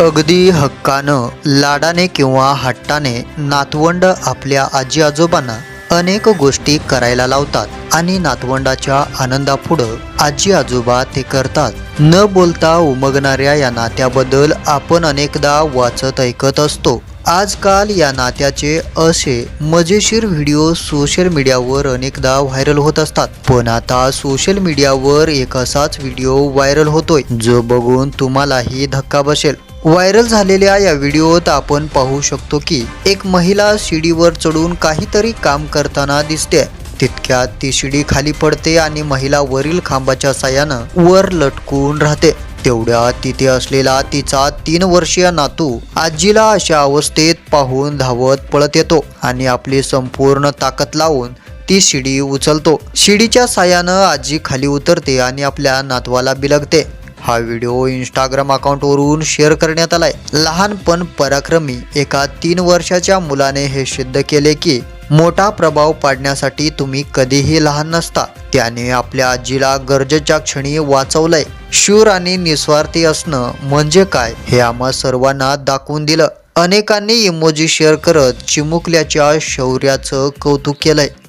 अगदी हक्कानं लाडाने किंवा हट्टाने नातवंड आपल्या आजी आजोबांना अनेक गोष्टी करायला लावतात आणि नातवंडाच्या आनंदापुढं आजी आजोबा ते करतात. न बोलता उमगणाऱ्या या नात्याबद्दल आपण अनेकदा वाचत ऐकत असतो. आजकाल या नात्याचे असे मजेशीर व्हिडिओ सोशल मीडियावर अनेकदा व्हायरल होत असतात. पण आता सोशल मीडियावर एक असाच व्हिडिओ व्हायरल होतोय. जो बघून तुम्हालाही धक्का बसेल. व्हायरल झालेल्या या व्हिडिओत आपण पाहू शकतो की एक महिला शिडीवर चढून काहीतरी काम करताना दिसते. तितक्यात ती शिडी खाली पडते आणि महिला वरील खांबाच्या साह्यानं वर लटकून राहते. तेवढ्यात तिथे असलेला तिचा तीन वर्षीय नातू आजीला अशा अवस्थेत पाहून धावत पळत येतो आणि आपली संपूर्ण ताकद लावून ती शिडी उचलतो. शिडीच्या साह्यानं आजी खाली उतरते आणि आपल्या नातवाला बिलगते. हा व्हिडिओ इंस्टाग्राम अकाउंटवरून शेअर करण्यात आलाय. लहानपण पराक्रमी एका तीन वर्षाच्या मुलाने हे सिद्ध केले की मोठा प्रभाव पाडण्यासाठी तुम्ही कधीही लहान नसता. त्याने आपल्या आजीला गरजेच्या क्षणी वाचवलंय. शूर आणि निस्वार्थी असणं म्हणजे काय हे आम्हा सर्वांना दाखवून दिलं. अनेकांनी इमोजी शेअर करत चिमुकल्याच्या शौर्याचं कौतुक केलंय.